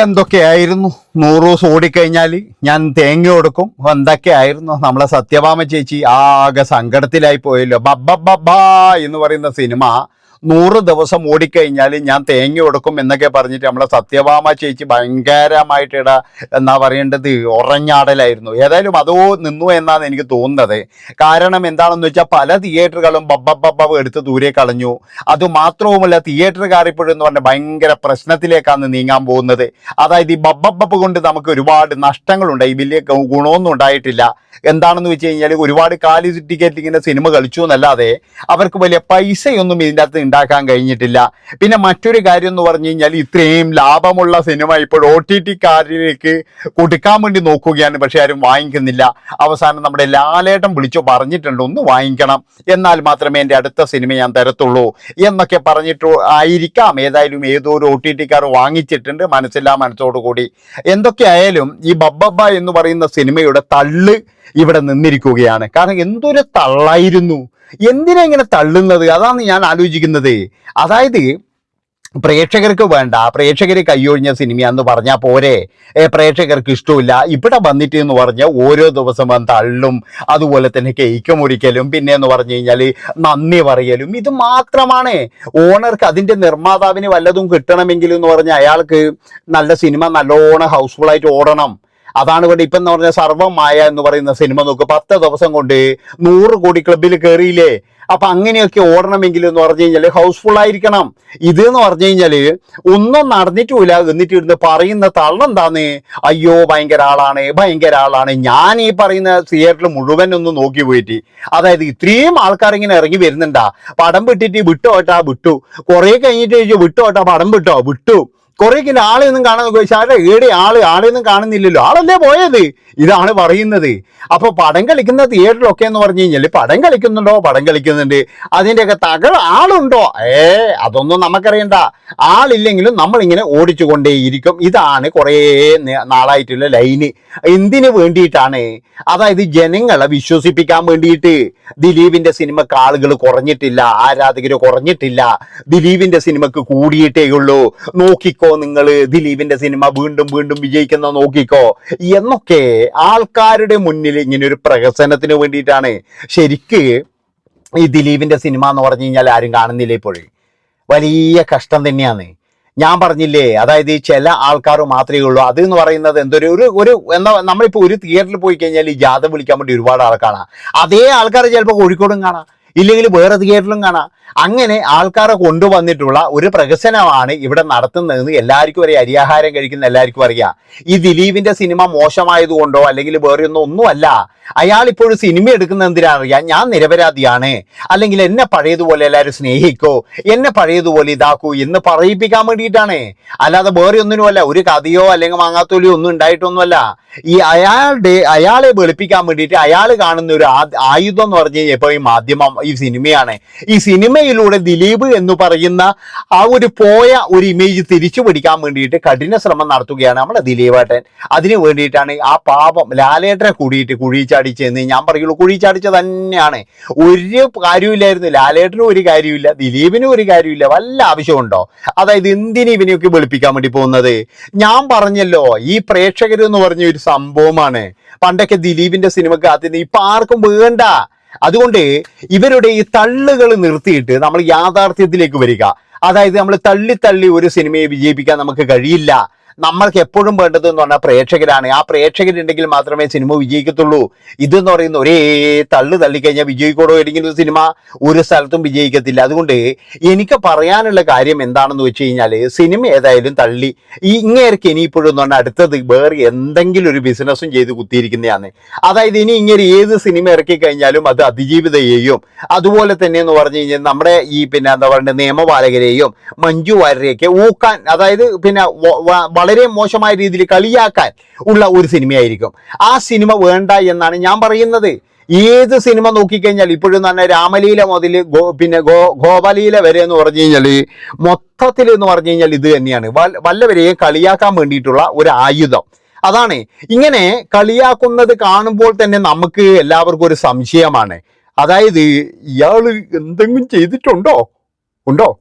എന്തൊക്കെയായിരുന്നു? നൂറ് ദിവസം ഓടിക്കഴിഞ്ഞാൽ ഞാൻ തേങ്ങ കൊടുക്കും. എന്തൊക്കെയായിരുന്നു? നമ്മളെ സത്യഭാമ ചേച്ചി ആകെ സങ്കടത്തിലായി പോയല്ലോ. ബബ്ബബ്ബാ എന്ന് പറയുന്ന സിനിമ നൂറ് ദിവസം ഓടിക്കഴിഞ്ഞാൽ ഞാൻ തേങ്ങി കൊടുക്കും എന്നൊക്കെ പറഞ്ഞിട്ട് നമ്മളെ സത്യഭാമ ചേച്ചി ഭയങ്കരമായിട്ട് ഇട എന്നാ പറയേണ്ടത്? ഉറഞ്ഞാടലായിരുന്നു ഏതായാലും അതോ നിന്നു എന്നാണ് എനിക്ക് തോന്നുന്നത്. കാരണം എന്താണെന്ന് വെച്ചാൽ പല തിയേറ്ററുകളും ബബ്ബബ്ബ എടുത്ത് ദൂരെ കളഞ്ഞു. അതുമാത്രവുമല്ല തിയേറ്ററുകാർ ഇപ്പോഴെന്ന് പറഞ്ഞാൽ ഭയങ്കര പ്രശ്നത്തിലേക്കാണ് നീങ്ങാൻ പോകുന്നത്. അതായത് ഈ ബബ്ബബ്ബ കൊണ്ട് നമുക്ക് ഒരുപാട് നഷ്ടങ്ങളുണ്ട്. ഈ വലിയ ഗുണമൊന്നും ഉണ്ടായിട്ടില്ല. എന്താണെന്ന് വെച്ച് കഴിഞ്ഞാൽ ഒരുപാട് കാലി ടിക്കറ്റ് ഇങ്ങനെ സിനിമ കളിച്ചു എന്നല്ലാതെ അവർക്ക് വലിയ പൈസയൊന്നും ഇതിന്റെ അകത്ത് ഉണ്ടാക്കാൻ കഴിഞ്ഞിട്ടില്ല. പിന്നെ മറ്റൊരു കാര്യം എന്ന് പറഞ്ഞു കഴിഞ്ഞാൽ ഇത്രയും ലാഭമുള്ള സിനിമ ഇപ്പോൾ ഒ ടി ടിക്കാരിലേക്ക് കൊടുക്കാൻ വേണ്ടി നോക്കുകയാണ് പക്ഷെ ആരും വാങ്ങിക്കുന്നില്ല. അവസാനം നമ്മുടെ ലാലേട്ടൻ വിളിച്ചോ പറഞ്ഞിട്ടുണ്ട് ഒന്ന് വാങ്ങിക്കണം. എന്നാൽ മാത്രമേ എന്റെ അടുത്ത സിനിമ ഞാൻ തരത്തുള്ളൂ. എന്നൊക്കെ പറഞ്ഞിട്ട് ആയിരിക്കാം. ഏതായാലും ഏതോ ഒരു ഒ ടി ടിക്കാർ വാങ്ങിച്ചിട്ടുണ്ട് മനസ്സില്ലാ മനസ്സോടു കൂടി. എന്തൊക്കെ ആയാലും ഈ ബബ്ബബ്ബ എന്ന് പറയുന്ന സിനിമയുടെ തള്ള് ഇവിടെ നിന്നിരിക്കുകയാണ്. കാരണം എന്തൊരു തള്ളായിരുന്നു. എന്തിനാ ഇങ്ങനെ തള്ളുന്നത്? അതാണ് ഞാൻ ആലോചിക്കുന്നത്. അതായത് പ്രേക്ഷകർക്ക് വേണ്ട പ്രേക്ഷകർ കൈയൊഴിഞ്ഞ സിനിമയാന്ന് പറഞ്ഞാൽ പോരെ. പ്രേക്ഷകർക്ക് ഇഷ്ടമില്ല. ഇവിടെ വന്നിട്ട് എന്ന് പറഞ്ഞാൽ ഓരോ ദിവസം തള്ളും അതുപോലെ തന്നെ കേക്ക് മുറിക്കലും പിന്നെ എന്ന് പറഞ്ഞു കഴിഞ്ഞാൽ നന്ദി പറയലും. ഇത് മാത്രമാണ്. ഓണർക്ക് അതിന്റെ നിർമ്മാതാവിന് വല്ലതും കിട്ടണമെങ്കിലും എന്ന് പറഞ്ഞാൽ അയാൾക്ക് നല്ല സിനിമ നല്ലോണം ഹൗസ്ഫുൾ ആയിട്ട് ഓടണം. അതാണ് ഇവിടെ ഇപ്പം എന്ന് പറഞ്ഞ സർവമായ എന്ന് പറയുന്ന സിനിമ നോക്ക് പത്ത് ദിവസം കൊണ്ട് നൂറ് കോടി ക്ലബിൽ കയറിയില്ലേ അപ്പൊ അങ്ങനെയൊക്കെ ഓടണമെങ്കിൽ എന്ന് പറഞ്ഞു കഴിഞ്ഞാൽ ഹൗസ്ഫുൾ ആയിരിക്കണം. ഇത് എന്ന് പറഞ്ഞു കഴിഞ്ഞാൽ ഒന്നും നടന്നിട്ടുമില്ല. എന്നിട്ട് ഇരുന്ന് പറയുന്ന തള്ളെന്താന്ന്? അയ്യോ ഭയങ്കര ആളാണ് ഭയങ്കര ആളാണ്. ഞാൻ ഈ പറയുന്ന തിയേറ്ററിൽ മുഴുവൻ ഒന്ന് നോക്കി പോയിട്ട്. അതായത് ഇത്രയും ആൾക്കാർ ഇങ്ങനെ ഇറങ്ങി വരുന്നുണ്ടാ. പടം വിട്ടിട്ട് വിട്ടോട്ടാ വിട്ടു. കുറെ കഴിഞ്ഞിട്ട് ചോദിച്ചു വിട്ടോട്ടാ പടം വിട്ടോ? വിട്ടു. കുറെ കിലോ ആളെയൊന്നും കാണാൻ ചോദിച്ചാൽ ശാല ഏടെ ആൾ ആളെയൊന്നും കാണുന്നില്ലല്ലോ. ആളല്ലേ പോയത്? ഇതാണ് പറയുന്നത്. അപ്പൊ പടം കളിക്കുന്ന തിയേറ്ററിലൊക്കെ എന്ന് പറഞ്ഞു കഴിഞ്ഞാൽ പടം കളിക്കുന്നുണ്ടോ? പടം കളിക്കുന്നുണ്ട്. അതിന്റെയൊക്കെ തകൾ ആളുണ്ടോ? ഏ അതൊന്നും നമുക്കറിയണ്ട. ആളില്ലെങ്കിലും നമ്മളിങ്ങനെ ഓടിച്ചു കൊണ്ടേയിരിക്കും ഇതാണ് കുറേ നാളായിട്ടുള്ള ലൈന്. എന്തിനു വേണ്ടിയിട്ടാണ്? അതായത് ജനങ്ങളെ വിശ്വസിപ്പിക്കാൻ വേണ്ടിയിട്ട്. ദിലീപിന്റെ സിനിമക്ക് ആളുകൾ കുറഞ്ഞിട്ടില്ല ആരാധകർ കുറഞ്ഞിട്ടില്ല. ദിലീപിന്റെ സിനിമക്ക് കൂടിയിട്ടേ ഉള്ളൂ നോക്കിക്കോ നിങ്ങൾ ദിലീപിന്റെ സിനിമ വീണ്ടും വീണ്ടും വിജയിക്കുന്ന നോക്കിക്കോ. എന്നൊക്കെ ആൾക്കാരുടെ മുന്നിൽ ഇങ്ങനെ ഒരു പ്രഹസനത്തിന് വേണ്ടിയിട്ടാണ്. ശരിക്ക് ഈ ദിലീപിന്റെ സിനിമ എന്ന് പറഞ്ഞു കഴിഞ്ഞാൽ ആരും കാണുന്നില്ല ഇപ്പോഴേ വലിയ കഷ്ടം തന്നെയാണ്. ഞാൻ പറഞ്ഞില്ലേ അതായത് ഈ ചില ആൾക്കാർ മാത്രമേ ഉള്ളൂ. അത് എന്ന് പറയുന്നത് എന്തൊരു ഒരു ഒരു എന്താ നമ്മളിപ്പോൾ ഒരു തിയേറ്ററിൽ പോയി കഴിഞ്ഞാൽ ഈ ജാഥ വിളിക്കാൻ വേണ്ടി ഒരുപാട് ആൾ കാണാം. അതേ ആൾക്കാർ ചിലപ്പോൾ കോഴിക്കോടും കാണാം. ഇല്ലെങ്കിൽ വേറെ തിയേറ്ററിലും കാണാം. അങ്ങനെ ആൾക്കാരെ കൊണ്ടുവന്നിട്ടുള്ള ഒരു പ്രഹസനമാണ് ഇവിടെ നടത്തുന്നതെന്ന് എല്ലാവർക്കും അറിയാം. അരിയാഹാരം കഴിക്കുന്ന എല്ലാവർക്കും അറിയാം. ഈ ദിലീപിന്റെ സിനിമ മോശമായതുകൊണ്ടോ അല്ലെങ്കിൽ വേറെ ഒന്നും ഒന്നുമല്ല അയാൾ ഇപ്പോഴും സിനിമ എടുക്കുന്ന എന്തിനാണെന്നറിയാം ഞാൻ നിരപരാധിയാണ്. അല്ലെങ്കിൽ എന്നെ പഴയതുപോലെ എല്ലാവരും സ്നേഹിക്കോ എന്നെ പഴയതുപോലെ ഇതാക്കൂ എന്ന് പറയിപ്പിക്കാൻ വേണ്ടിയിട്ടാണ്. അല്ലാതെ വേറെ ഒന്നിനുമല്ല ഒരു കഥയോ അല്ലെങ്കിൽ മാങ്ങാത്തോലിയോ ഒന്നും ഉണ്ടായിട്ടൊന്നുമല്ല. ഈ അയാളുടെ അയാളെ വെളുപ്പിക്കാൻ വേണ്ടിയിട്ട് അയാൾ കാണുന്ന ഒരു ആയുധം എന്ന് പറഞ്ഞു കഴിഞ്ഞാൽ ഇപ്പോൾ ഈ മാധ്യമം ഈ സിനിമയാണ്. ഈ സിനിമയിലൂടെ ദിലീപ് എന്ന് പറയുന്ന ആ ഒരു പോയ ഒരു ഇമേജ് തിരിച്ചു പിടിക്കാൻ വേണ്ടിയിട്ട് കഠിന ശ്രമം നടത്തുകയാണ് നമ്മുടെ ദിലീപേട്ടൻ. അതിന് വേണ്ടിയിട്ടാണ് ആ പാപം ലാലേട്ടനെ കൂടിയിട്ട് കുഴി എന്ന് ഞാൻ പറയുള്ളൂ കുഴി ചാടിച്ച തന്നെയാണ്. ഒരു കാര്യമില്ലായിരുന്നു ലാലേട്ടനും ഒരു കാര്യമില്ല ദിലീപിനും ഒരു കാര്യമില്ല വല്ല ആവശ്യമുണ്ടോ? അതായത് എന്തിനു ഇവനെയൊക്കെ വെളുപ്പിക്കാൻ വേണ്ടി പോകുന്നത്? ഞാൻ പറഞ്ഞല്ലോ ഈ പ്രേക്ഷകരെന്ന് പറഞ്ഞ ഒരു സംഭവമാണ്. പണ്ടൊക്കെ ദിലീപിന്റെ സിനിമക്ക് അതിന് ഇപ്പൊ ആർക്കും വേണ്ട. അതുകൊണ്ട് ഇവരുടെ ഈ തള്ളുകൾ നിർത്തിയിട്ട് നമ്മൾ യാഥാർത്ഥ്യത്തിലേക്ക് വരിക. അതായത് നമ്മൾ തള്ളി തള്ളി ഒരു സിനിമയെ വിജയിപ്പിക്കാൻ നമുക്ക് കഴിയില്ല. നമ്മൾക്ക് എപ്പോഴും വേണ്ടത് എന്ന് പറഞ്ഞാൽ പ്രേക്ഷകരാണ്. ആ പ്രേക്ഷകരുണ്ടെങ്കിൽ മാത്രമേ സിനിമ വിജയിക്കത്തുള്ളൂ. ഇതെന്ന് പറയുന്ന ഒരേ തള്ളു തള്ളിക്കഴിഞ്ഞാൽ വിജയിക്കോടോ ഏതെങ്കിലും സിനിമ ഒരു സ്ഥലത്തും വിജയിക്കത്തില്ല. അതുകൊണ്ട് എനിക്ക് പറയാനുള്ള കാര്യം എന്താണെന്ന് വെച്ച് കഴിഞ്ഞാൽ സിനിമ ഏതായാലും തള്ളി. ഈ ഇങ്ങേർക്ക് ഇനിയിപ്പോഴും എന്ന് പറഞ്ഞാൽ അടുത്തത് വേറെ എന്തെങ്കിലും ഒരു ബിസിനസ്സും ചെയ്ത് കുത്തിയിരിക്കുന്നതാണ്. അതായത് ഇനി ഇങ്ങനെ ഏത് സിനിമ ഇറക്കി കഴിഞ്ഞാലും അത് അതിജീവിത ചെയ്യും. അതുപോലെ തന്നെ എന്ന് പറഞ്ഞു കഴിഞ്ഞാൽ നമ്മുടെ ഈ പിന്നെ എന്താ പറയുക നിയമപാലകരെയും മഞ്ജു വാര്യരെയൊക്കെ ഊക്കാൻ അതായത് പിന്നെ വളരെ മോശമായ രീതിയിൽ കളിയാക്കാൻ ഉള്ള ഒരു സിനിമയായിരിക്കും. ആ സിനിമ വേണ്ട എന്നാണ് ഞാൻ പറയുന്നത്. ഏത് സിനിമ നോക്കിക്കഴിഞ്ഞാൽ ഇപ്പോഴും തന്നെ രാമലീല മുതൽ ഗോ പിന്നെ ഗോ ഗോപാലീല വരെ എന്ന് പറഞ്ഞു കഴിഞ്ഞാൽ മൊത്തത്തിൽ എന്ന് പറഞ്ഞു കഴിഞ്ഞാൽ ഇത് തന്നെയാണ്. വല്ല- വല്ലവരെയും കളിയാക്കാൻ വേണ്ടിയിട്ടുള്ള ഒരു ആയുധം. അതാണ്. ഇങ്ങനെ കളിയാക്കുന്നത് കാണുമ്പോൾ തന്നെ നമുക്ക് എല്ലാവർക്കും ഒരു സംശയമാണ്. അതായത് ഇയാൾ എന്തെങ്കിലും ചെയ്തിട്ടുണ്ടോ? ഉണ്ടോ?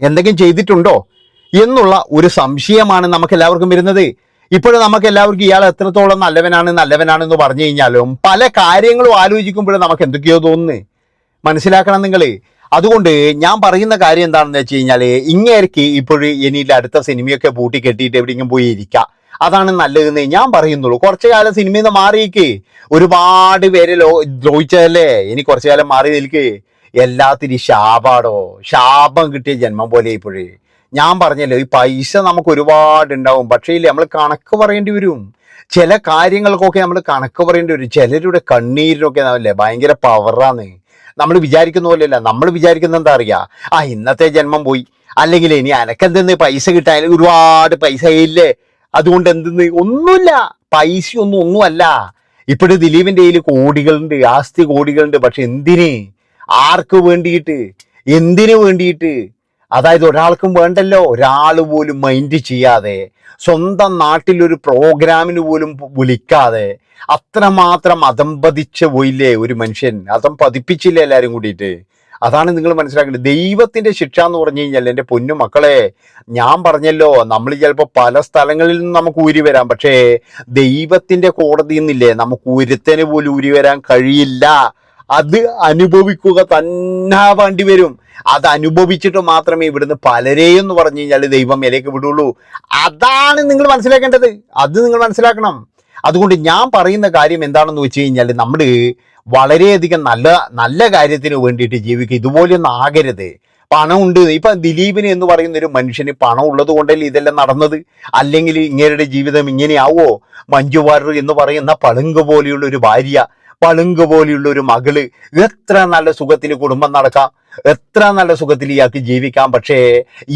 എന്തെങ്കിലും ചെയ്തിട്ടുണ്ടോ? എന്നുള്ള ഒരു സംശയമാണ് നമുക്ക് എല്ലാവർക്കും വരുന്നത്. ഇപ്പോഴും നമുക്ക് എല്ലാവർക്കും ഇയാൾ എത്രത്തോളം നല്ലവനാണ് നല്ലവനാണെന്ന് പറഞ്ഞു കഴിഞ്ഞാലും പല കാര്യങ്ങളും ആലോചിക്കുമ്പോഴും നമുക്ക് എന്തൊക്കെയോ തോന്നുന്നു. മനസ്സിലാക്കണം നിങ്ങൾ അതുകൊണ്ട് ഞാൻ പറയുന്ന കാര്യം എന്താണെന്ന് വെച്ച് കഴിഞ്ഞാൽ ഇങ്ങേർക്ക് ഇപ്പോഴും ഇനി അടുത്ത സിനിമയൊക്കെ പൂട്ടി കെട്ടിയിട്ട് എവിടെയെങ്കിലും പോയി ഇരിക്കുക അതാണ് നല്ലതെന്ന് ഞാൻ പറയുന്നുള്ളൂ. കുറച്ചു കാലം സിനിമയിൽ നിന്ന് മാറിയിക്ക്. ഒരുപാട് പേരെ ലോ ദ്രോഹിച്ചതല്ലേ? ഇനി കുറച്ചു കാലം മാറി നിൽക്കേ. എല്ലാത്തിനും ശാപാടോ. ശാപം കിട്ടിയ ജന്മം പോലെ ഇപ്പോഴേ. ഞാൻ പറഞ്ഞല്ലോ ഈ പൈസ നമുക്ക് ഒരുപാട് ഉണ്ടാവും പക്ഷേ ഇല്ലേ നമ്മൾ കണക്ക് പറയേണ്ടി വരും. ചില കാര്യങ്ങൾക്കൊക്കെ നമ്മൾ കണക്ക് പറയേണ്ടി വരും. ചിലരുടെ കണ്ണീരിനൊക്കെ അല്ലേ ഭയങ്കര പവറാന്ന് നമ്മൾ വിചാരിക്കുന്ന പോലെയല്ല. നമ്മൾ വിചാരിക്കുന്ന എന്താ അറിയാ? ആ ഇന്നത്തെ ജന്മം പോയി. അല്ലെങ്കിൽ ഇനി അനക്കെന്തെന്ന് പൈസ കിട്ടാൻ ഒരുപാട് പൈസ ഇല്ലേ? അതുകൊണ്ട് എന്തെന്ന്? ഒന്നുമില്ല. പൈസ ഒന്നും ഒന്നുമല്ല. ഇപ്പോഴും ദിലീപിന്റെ കയ്യിൽ കോടികളുണ്ട് ആസ്തി കോടികളുണ്ട്. പക്ഷെ എന്തിന്? ആർക്ക് വേണ്ടിയിട്ട്? എന്തിനു വേണ്ടിയിട്ട്? അതായത് ഒരാൾക്കും വേണ്ടല്ലോ ഒരാൾ പോലും മൈൻഡ് ചെയ്യാതെ സ്വന്തം നാട്ടിലൊരു പ്രോഗ്രാമിന് പോലും വിളിക്കാതെ അത്രമാത്രം അതമ്പതിച്ച് പോയില്ലേ ഒരു മനുഷ്യൻ? അതം പതിപ്പിച്ചില്ലേ എല്ലാവരും കൂടിയിട്ട്? അതാണ് നിങ്ങൾ മനസ്സിലാക്കേണ്ടത്. ദൈവത്തിന്റെ ശിക്ഷ എന്ന് പറഞ്ഞു കഴിഞ്ഞാൽ എന്റെ പൊന്നു മക്കളെ ഞാൻ പറഞ്ഞല്ലോ നമ്മൾ ചിലപ്പോൾ പല സ്ഥലങ്ങളിൽ നിന്ന് നമുക്ക് ഊരി വരാം. പക്ഷേ ദൈവത്തിന്റെ കോടതിയിൽ നിന്നില്ലേ നമുക്ക് ഒരുത്തന് പോലും ഊരി വരാൻ കഴിയില്ല. അത് അനുഭവിക്കുക തന്നെ വേണ്ടി വരും. അത് അനുഭവിച്ചിട്ട് മാത്രമേ ഇവിടുന്ന് പലരെയും എന്ന് പറഞ്ഞു കഴിഞ്ഞാൽ ദൈവം ഇലയ്ക്ക് വിടുള്ളൂ. അതാണ് നിങ്ങൾ മനസ്സിലാക്കേണ്ടത്. അത് നിങ്ങൾ മനസ്സിലാക്കണം. അതുകൊണ്ട് ഞാൻ പറയുന്ന കാര്യം എന്താണെന്ന് വെച്ച് കഴിഞ്ഞാൽ നമ്മൾ വളരെയധികം നല്ല നല്ല കാര്യത്തിന് വേണ്ടിയിട്ട് ജീവിക്കുക. ഇതുപോലെയൊന്നും ആകരുത്. പണമുണ്ട്. ഇപ്പൊ ദിലീപിന് എന്ന് പറയുന്ന ഒരു മനുഷ്യന് പണം ഉള്ളത് കൊണ്ടല്ലേ ഇതെല്ലാം നടന്നത്? അല്ലെങ്കിൽ ഇങ്ങേരുടെ ജീവിതം ഇങ്ങനെയാവോ? മഞ്ജുവാരർ എന്ന് പറയുന്ന പളുങ്ക് പോലെയുള്ള ഒരു ഭാര്യ പളുങ്ക് പോലെയുള്ള ഒരു മകൾ. എത്ര നല്ല സുഖത്തിൽ കുടുംബം നടക്കാം. എത്ര നല്ല സുഖത്തിൽ ഇയാൾക്ക് ജീവിക്കാം. പക്ഷേ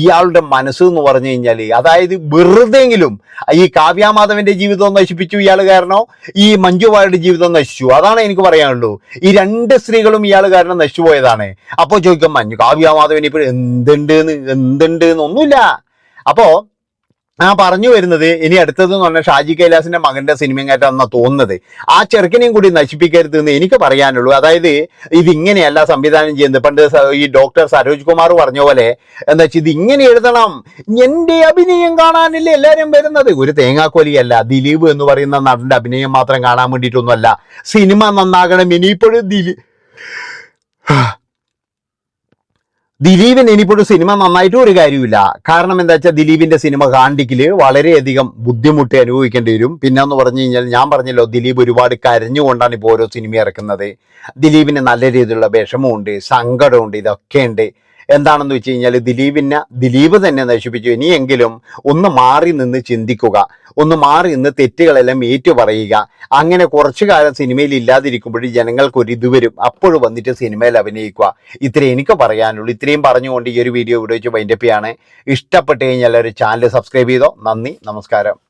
ഇയാളുടെ മനസ്സ് എന്ന് പറഞ്ഞു കഴിഞ്ഞാൽ അതായത് വെറുതെങ്കിലും ഈ കാവ്യാമാധവന്റെ ജീവിതം നശിപ്പിച്ചു ഇയാൾ കാരണം ഈ മഞ്ജുവാരുടെ ജീവിതം നശിച്ചു. അതാണ് എനിക്ക് പറയാനുള്ളൂ. ഈ രണ്ട് സ്ത്രീകളും ഇയാൾ കാരണം നശിച്ചു പോയതാണ് അപ്പോൾ ചോദിക്കും മഞ്ഞു കാവ്യാമാധവൻ ഇപ്പോൾ എന്തുണ്ട് എന്തുണ്ട് എന്നൊന്നുമില്ല അപ്പോ ആ പറഞ്ഞു വരുന്നത് ഇനി അടുത്തത് എന്ന് പറഞ്ഞാൽ ഷാജി കൈലാസിന്റെ മകന്റെ സിനിമയായിട്ടാണെന്നാ തോന്നുന്നത്. ആ ചെറുക്കനെയും കൂടി നശിപ്പിക്കരുത് എന്ന് എനിക്ക് പറയാനുള്ളൂ. അതായത് ഇത് ഇങ്ങനെയല്ല സംവിധാനം ചെയ്യുന്നത്. പണ്ട് ഈ ഡോക്ടർ സരോജ് കുമാർ പറഞ്ഞ പോലെ എന്താ വെച്ചാൽ ഇത് ഇങ്ങനെ എഴുതണം. എന്റെ അഭിനയം കാണാനില്ല എല്ലാവരും വരുന്നത്. ഒരു തേങ്ങാക്കോലിയല്ല. ദിലീപ് എന്ന് പറയുന്ന നടന്റെ അഭിനയം മാത്രം കാണാൻ വേണ്ടിയിട്ടൊന്നുമല്ല. സിനിമ നന്നാകണം. ഇനിയിപ്പോഴും ദിലീപ് ദിലീപിന് ഇനിയിപ്പോഴും സിനിമ നന്നായിട്ടും ഒരു കാര്യമില്ല കാരണം എന്താ വെച്ചാൽ ദിലീപിന്റെ സിനിമ കാണ്ടിക്കിൽ വളരെയധികം ബുദ്ധിമുട്ട് അനുഭവിക്കേണ്ടി വരും. പിന്നെ എന്ന് പറഞ്ഞു കഴിഞ്ഞാൽ ഞാൻ പറഞ്ഞല്ലോ ദിലീപ് ഒരുപാട് കരഞ്ഞുകൊണ്ടാണ് ഇപ്പോൾ ഓരോ സിനിമ ഇറക്കുന്നത്. ദിലീപിന് നല്ല രീതിയിലുള്ള വിഷമമുണ്ട് സങ്കടമുണ്ട് ഇതൊക്കെ ഉണ്ട് എന്താണെന്ന് വെച്ച് കഴിഞ്ഞാൽ ദിലീപിനെ ദിലീപ് തന്നെ നശിപ്പിച്ചു. ഇനിയെങ്കിലും ഒന്ന് മാറി നിന്ന് ചിന്തിക്കുക ഒന്ന് മാറി നിന്ന് തെറ്റുകളെല്ലാം ഏറ്റു പറയുക അങ്ങനെ കുറച്ചു കാലം സിനിമയിൽ ഇല്ലാതിരിക്കുമ്പോഴും ജനങ്ങൾക്ക് ഒരു ഇത് വരും. അപ്പോഴും വന്നിട്ട് സിനിമയിൽ അഭിനയിക്കുക. ഇത്രയും എനിക്ക് പറയാനുള്ളൂ. ഇത്രയും പറഞ്ഞുകൊണ്ട് ഈ ഒരു വീഡിയോ ഇവിടെ വെച്ച് വൈൻഡപ്പിയാണ് ഇഷ്ടപ്പെട്ട് കഴിഞ്ഞാൽ ഒരു ചാനൽ സബ്സ്ക്രൈബ് ചെയ്തോ. നന്ദി നമസ്കാരം.